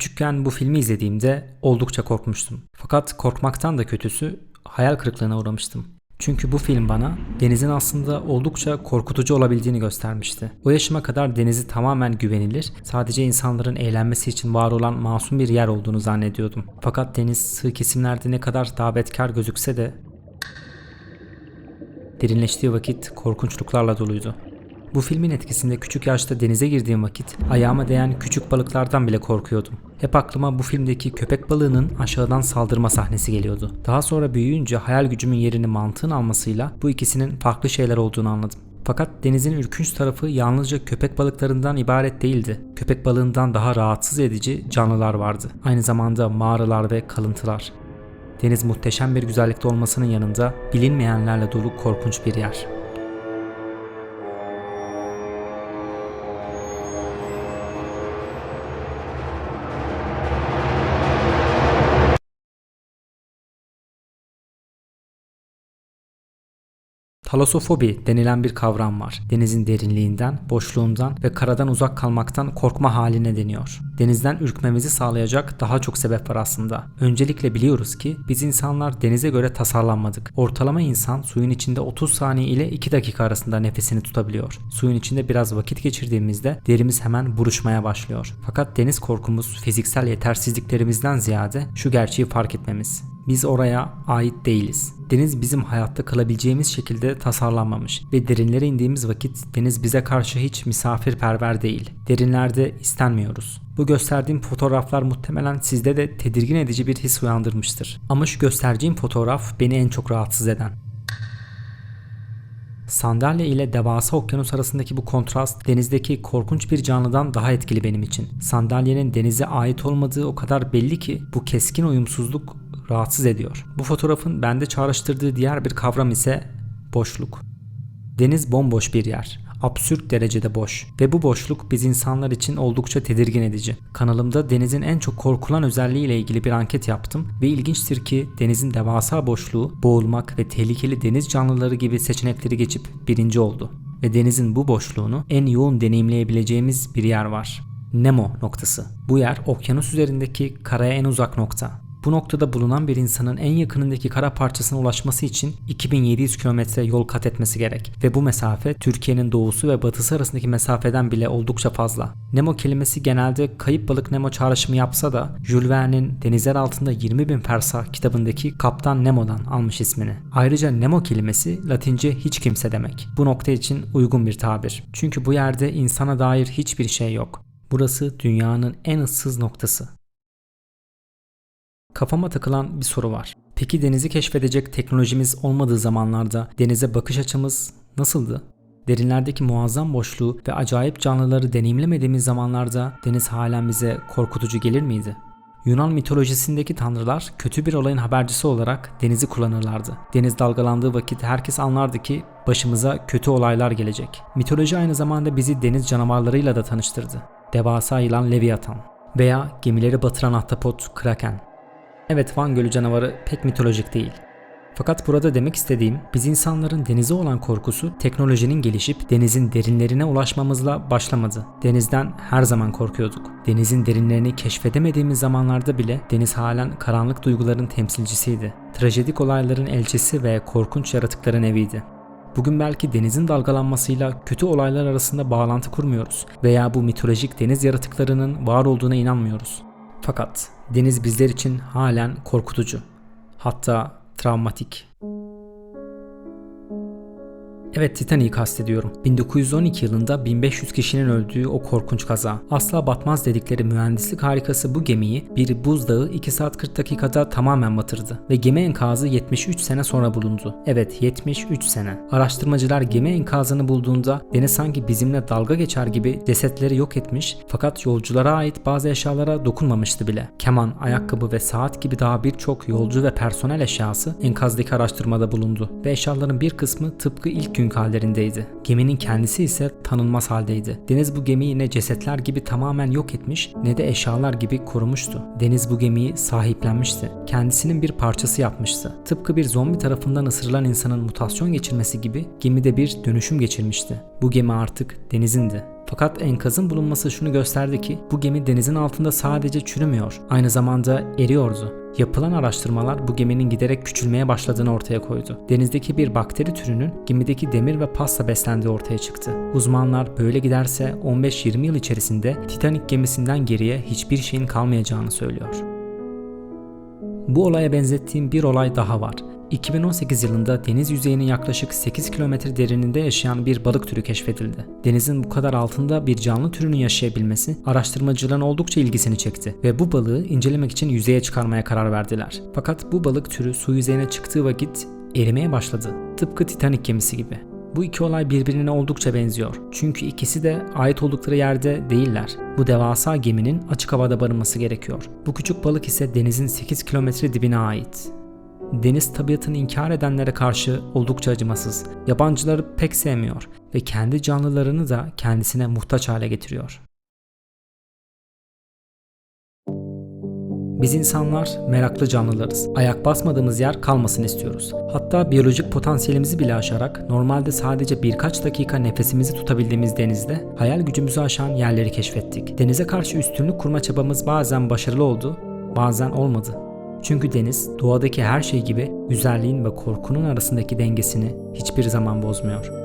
Küçükken bu filmi izlediğimde oldukça korkmuştum. Fakat korkmaktan da kötüsü hayal kırıklığına uğramıştım. Çünkü bu film bana denizin aslında oldukça korkutucu olabildiğini göstermişti. O yaşıma kadar denizi tamamen güvenilir, sadece insanların eğlenmesi için var olan masum bir yer olduğunu zannediyordum. Fakat deniz sığ kesimlerde ne kadar davetkar gözükse de derinleştiği vakit korkunçluklarla doluydu. Bu filmin etkisinde küçük yaşta denize girdiğim vakit ayağıma değen küçük balıklardan bile korkuyordum. Hep aklıma bu filmdeki köpek balığının aşağıdan saldırma sahnesi geliyordu. Daha sonra büyüyünce hayal gücümün yerini mantığın almasıyla bu ikisinin farklı şeyler olduğunu anladım. Fakat denizin ürkünç tarafı yalnızca köpek balıklarından ibaret değildi. Köpek balığından daha rahatsız edici canlılar vardı. Aynı zamanda mağaralar ve kalıntılar. Deniz muhteşem bir güzellikte olmasının yanında bilinmeyenlerle dolu korkunç bir yer. Talasofobi denilen bir kavram var. Denizin derinliğinden, boşluğundan ve karadan uzak kalmaktan korkma haline deniyor. Denizden ürkmemizi sağlayacak daha çok sebep var aslında. Öncelikle biliyoruz ki biz insanlar denize göre tasarlanmadık. Ortalama insan suyun içinde 30 saniye ile 2 dakika arasında nefesini tutabiliyor. Suyun içinde biraz vakit geçirdiğimizde derimiz hemen buruşmaya başlıyor. Fakat deniz korkumuz fiziksel yetersizliklerimizden ziyade şu gerçeği fark etmemiz. Biz oraya ait değiliz. Deniz bizim hayatta kalabileceğimiz şekilde tasarlanmamış ve derinlere indiğimiz vakit deniz bize karşı hiç misafirperver değil. Derinlerde istenmiyoruz. Bu gösterdiğim fotoğraflar muhtemelen sizde de tedirgin edici bir his uyandırmıştır. Ama şu göstereceğim fotoğraf beni en çok rahatsız eden. Sandalye ile devasa okyanus arasındaki bu kontrast denizdeki korkunç bir canlıdan daha etkili benim için. Sandalyenin denize ait olmadığı o kadar belli ki bu keskin uyumsuzluk rahatsız ediyor. Bu fotoğrafın bende çağrıştırdığı diğer bir kavram ise boşluk. Deniz bomboş bir yer. Absürt derecede boş ve bu boşluk biz insanlar için oldukça tedirgin edici. Kanalımda denizin en çok korkulan özelliği ile ilgili bir anket yaptım ve ilginçtir ki denizin devasa boşluğu boğulmak ve tehlikeli deniz canlıları gibi seçenekleri geçip birinci oldu. Ve denizin bu boşluğunu en yoğun deneyimleyebileceğimiz bir yer var. Nemo noktası. Bu yer okyanus üzerindeki karaya en uzak nokta. Bu noktada bulunan bir insanın en yakınındaki kara parçasına ulaşması için 2700 kilometre yol kat etmesi gerek ve bu mesafe Türkiye'nin doğusu ve batısı arasındaki mesafeden bile oldukça fazla. Nemo kelimesi genelde kayıp balık Nemo çağrışımı yapsa da Jules Verne'in Denizler Altında 20 bin fersah kitabındaki Kaptan Nemo'dan almış ismini. Ayrıca Nemo kelimesi Latince hiç kimse demek. Bu nokta için uygun bir tabir. Çünkü bu yerde insana dair hiçbir şey yok. Burası dünyanın en ıssız noktası. Kafama takılan bir soru var. Peki denizi keşfedecek teknolojimiz olmadığı zamanlarda denize bakış açımız nasıldı? Derinlerdeki muazzam boşluğu ve acayip canlıları deneyimlemediğimiz zamanlarda deniz halen bize korkutucu gelir miydi? Yunan mitolojisindeki tanrılar kötü bir olayın habercisi olarak denizi kullanırlardı. Deniz dalgalandığı vakit herkes anlardı ki başımıza kötü olaylar gelecek. Mitoloji aynı zamanda bizi deniz canavarlarıyla da tanıştırdı. Devasa yılan Leviathan veya gemileri batıran ahtapot Kraken. Evet Van Gölü canavarı pek mitolojik değil. Fakat burada demek istediğim biz insanların denize olan korkusu teknolojinin gelişip denizin derinlerine ulaşmamızla başlamadı. Denizden her zaman korkuyorduk. Denizin derinlerini keşfedemediğimiz zamanlarda bile deniz halen karanlık duyguların temsilcisiydi. Trajedik olayların elçisi ve korkunç yaratıkların eviydi. Bugün belki denizin dalgalanmasıyla kötü olaylar arasında bağlantı kurmuyoruz veya bu mitolojik deniz yaratıklarının var olduğuna inanmıyoruz. Fakat deniz bizler için halen korkutucu. Hatta travmatik. Evet Titanic'i kastediyorum. 1912 yılında 1500 kişinin öldüğü o korkunç kaza. Asla batmaz dedikleri mühendislik harikası bu gemiyi bir buzdağı 2 saat 40 dakikada tamamen batırdı. Ve gemi enkazı 73 sene sonra bulundu. Evet 73 sene. Araştırmacılar gemi enkazını bulduğunda deniz sanki bizimle dalga geçer gibi cesetleri yok etmiş fakat yolculara ait bazı eşyalara dokunmamıştı bile. Keman, ayakkabı ve saat gibi daha birçok yolcu ve personel eşyası enkazdaki araştırmada bulundu. Ve eşyaların bir kısmı tıpkı ilk günkü hallerindeydi. Geminin kendisi ise tanınmaz haldeydi. Deniz bu gemiyi ne cesetler gibi tamamen yok etmiş ne de eşyalar gibi korumuştu. Deniz bu gemiyi sahiplenmişti. Kendisinin bir parçası yapmıştı. Tıpkı bir zombi tarafından ısırılan insanın mutasyon geçirmesi gibi gemide bir dönüşüm geçirmişti. Bu gemi artık denizindi. Fakat enkazın bulunması şunu gösterdi ki bu gemi denizin altında sadece çürümüyor, aynı zamanda eriyordu. Yapılan araştırmalar bu geminin giderek küçülmeye başladığını ortaya koydu. Denizdeki bir bakteri türünün gemideki demir ve pasta beslendiği ortaya çıktı. Uzmanlar böyle giderse 15-20 yıl içerisinde Titanic gemisinden geriye hiçbir şeyin kalmayacağını söylüyor. Bu olaya benzettiğim bir olay daha var. 2018 yılında deniz yüzeyinin yaklaşık 8 kilometre derinliğinde yaşayan bir balık türü keşfedildi. Denizin bu kadar altında bir canlı türünün yaşayabilmesi araştırmacıların oldukça ilgisini çekti ve bu balığı incelemek için yüzeye çıkarmaya karar verdiler. Fakat bu balık türü su yüzeyine çıktığı vakit erimeye başladı. Tıpkı Titanic gemisi gibi. Bu iki olay birbirine oldukça benziyor. Çünkü ikisi de ait oldukları yerde değiller. Bu devasa geminin açık havada barınması gerekiyor. Bu küçük balık ise denizin 8 kilometre dibine ait. Deniz tabiatını inkar edenlere karşı oldukça acımasız. Yabancıları pek sevmiyor ve kendi canlılarını da kendisine muhtaç hale getiriyor. Biz insanlar meraklı canlılarız. Ayak basmadığımız yer kalmasın istiyoruz. Hatta biyolojik potansiyelimizi bile aşarak normalde sadece birkaç dakika nefesimizi tutabildiğimiz denizde hayal gücümüzü aşan yerleri keşfettik. Denize karşı üstünlük kurma çabamız bazen başarılı oldu, bazen olmadı. Çünkü deniz doğadaki her şey gibi güzelliğin ve korkunun arasındaki dengesini hiçbir zaman bozmuyor.